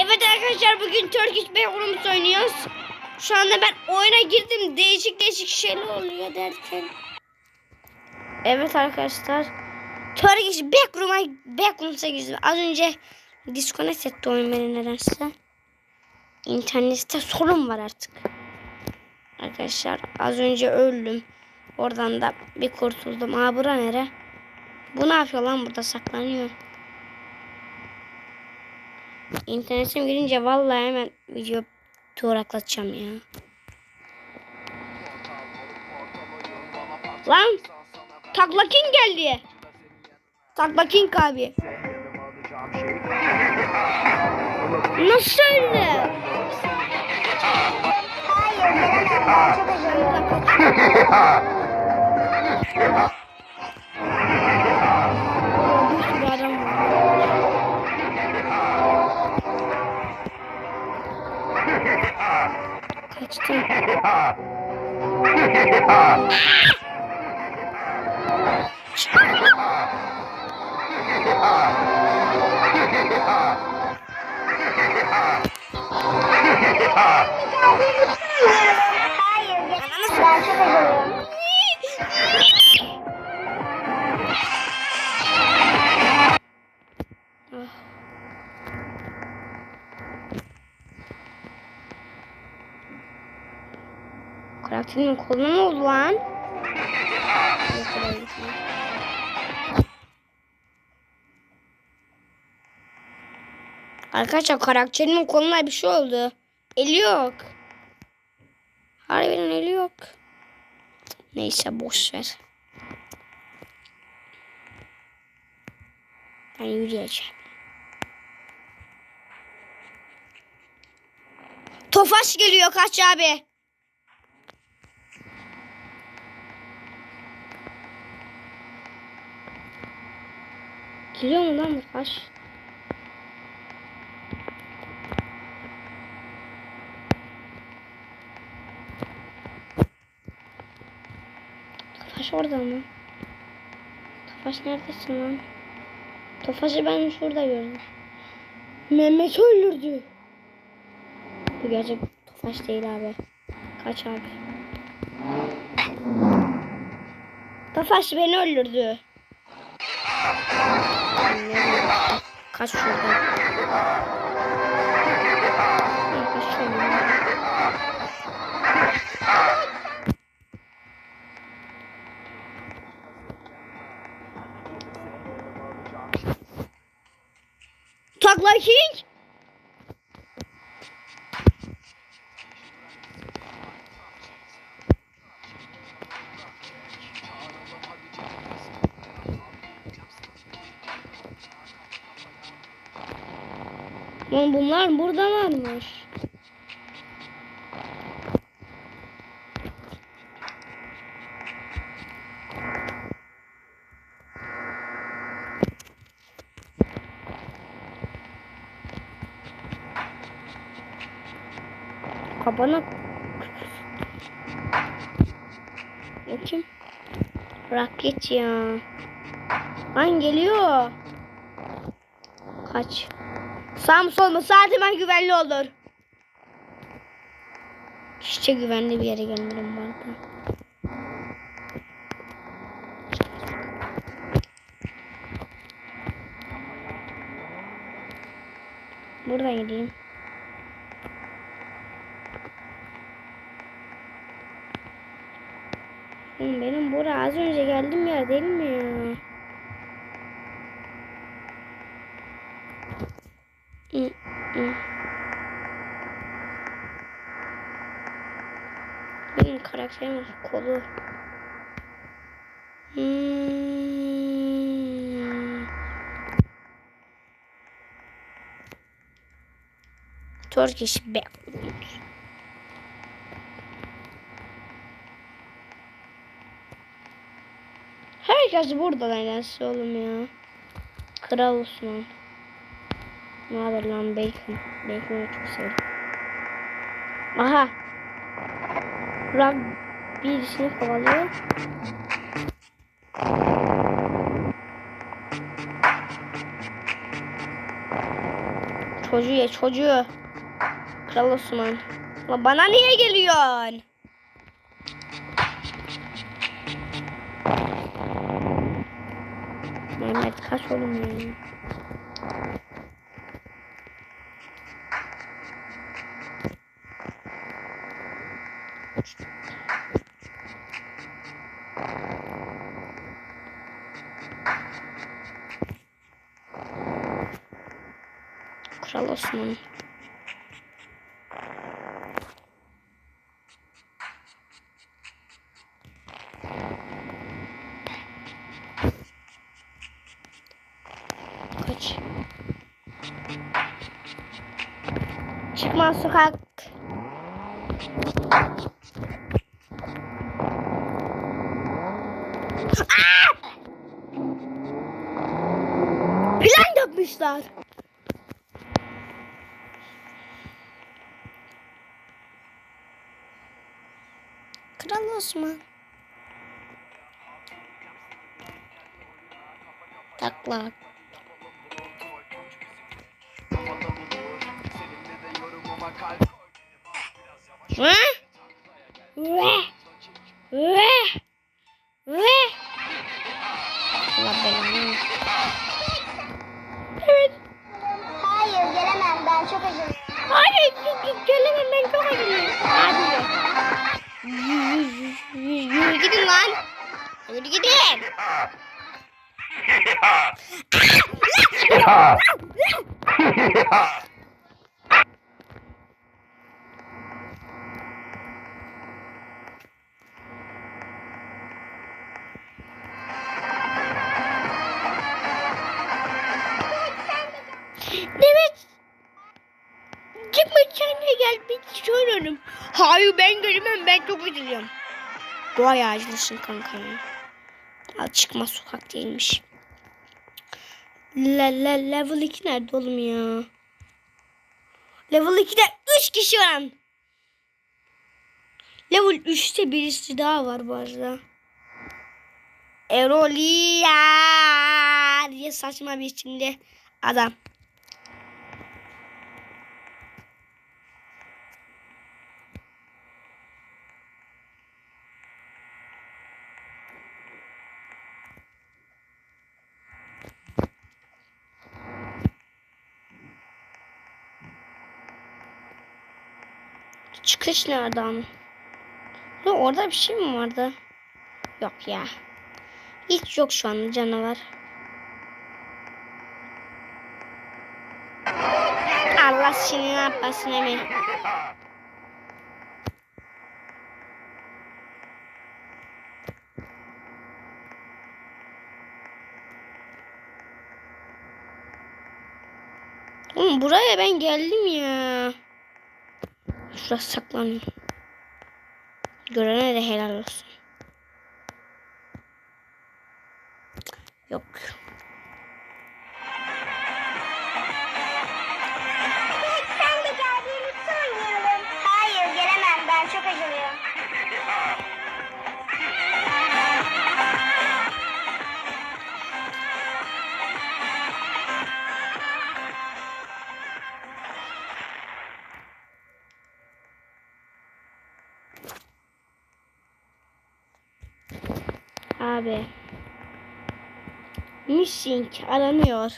Evet arkadaşlar bugün Turkish Backrooms oynuyoruz. Şu anda ben oyuna girdim. Değişik değişik şeyler oluyor derken. Evet arkadaşlar. Turkish Backroom'a Backrooms'a girdim. Az önce disconnect etti oyun beni nedense. İnternette sorun var artık. Arkadaşlar az önce öldüm. Oradan da bir kurtuldum. Aa bura nere? Bu ne yapıyor lan burada saklanıyor. İnternetim girince vallahi hemen video duraklatacağım ya. Lan Takla King geldi. Takla King abi. Nasıl öyle? Bir Kaçtım. Hayır, ben çok acılıyorum. Koluna ne oldu lan? Arkadaşlar karakterimin koluna bir şey oldu. Eli yok. Harbiden eli yok. Neyse boş ver. Ben yürüyeceğim. Tofaş geliyor kaç abi. Geliyor mu lan bu taş? Tofaş orada mı? Tofaş neredesin lan? Tofaş'ı ben şurada gördüm. Mehmet öldürdü. Bu gerçek Tofaş değil abi. Kaç abi. Tofaş beni öldürdü. Kaç şuradan. Kaç şuradan. Takla King. Lan bunlar burada varmış. O kim? Raket ya. Lan geliyor. Kaç. Sağ mı sol mu? Sağ hemen güvenli olur. İşte güvenli bir yere bu arada. Buradan gideyim. Benim bura az önce geldim yer değil mi ya? Hı, hı. Benim karakterimin kolu. Hmm. Turkish. Herkes burada nedense oğlum ya. Kral Osman. Ne haber lan Bacon? Bacon'ı çok severim. Aha. Burak birisini kovalıyor. Çocuğu ye çocuğu. Kral Osman. La bana niye geliyorsun? Mehmet kaç oğlum ya? Kral Osman. Kaç. Çıkma sokak. Aa! Plan yapmışlar. Kral Osman. Takla. Hı? Gidin. Evet. Çıkma kendine gel bir söylüyorum. Hayır ben gelemem ben çok üzülüyorum. Bayağı acılısın kanka ya. Al çıkma sokak değilmiş. La la level 2 nerede oğlum ya? Level 2'de 3 kişi var. Level 3'te birisi daha var bu arada. Erolia diye saçma bir isimde adam. Çıkış nereden? Ya orada bir şey mi vardı? Yok ya. Hiç yok şu anda canavar. Allah seni ne yapmasın Emi. Oğlum buraya ben geldim ya. Şurası saklanıyor. Görene de helal olsun. Yok. Abi. Missing aranıyor.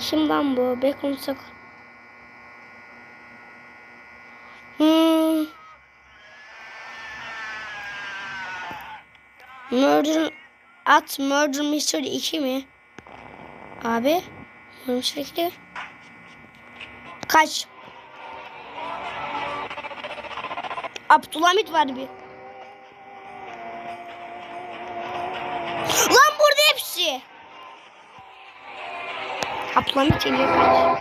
Kim lan bu? Bacon sak. Hmm. Murder at Murder Mystery 2 mi? Abi. Murder Mystery 2. Kaç? Abdülhamit var bir. Abdülhamit geliyor kaç.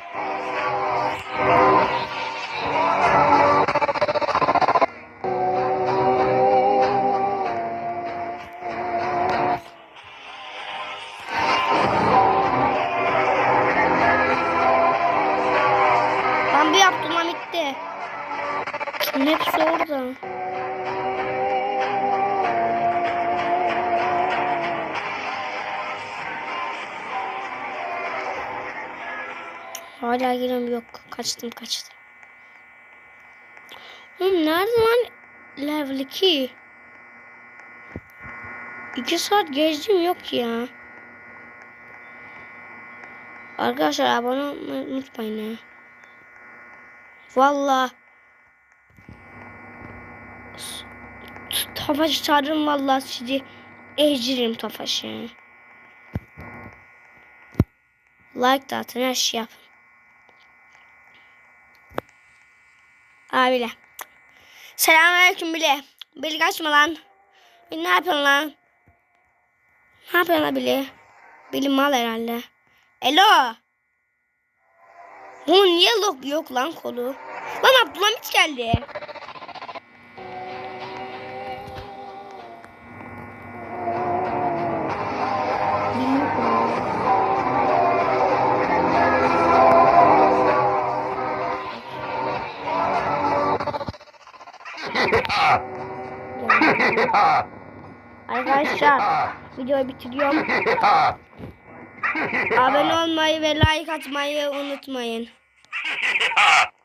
Hala geliyorum yok. Kaçtım kaçtım. Oğlum nerede lan level 2? 2 saat gezdim yok ya. Arkadaşlar abone olmayı unutmayın ya. Valla. Tofaş çağırırım valla sizi. Eciririm Tofaş'ı. Like da atın her şey yapın. Abiyle. Selamünaleyküm bile. Bili kaçma lan. Bili ne yapıyorsun lan? Ne yapıyorsun lan bili? Bili mal herhalde. Elo. Bu niye yok, yok lan kolu? Lan Abdülhamit geldi. Arkadaşlar videoyu bitiriyorum. Abone olmayı ve like atmayı unutmayın.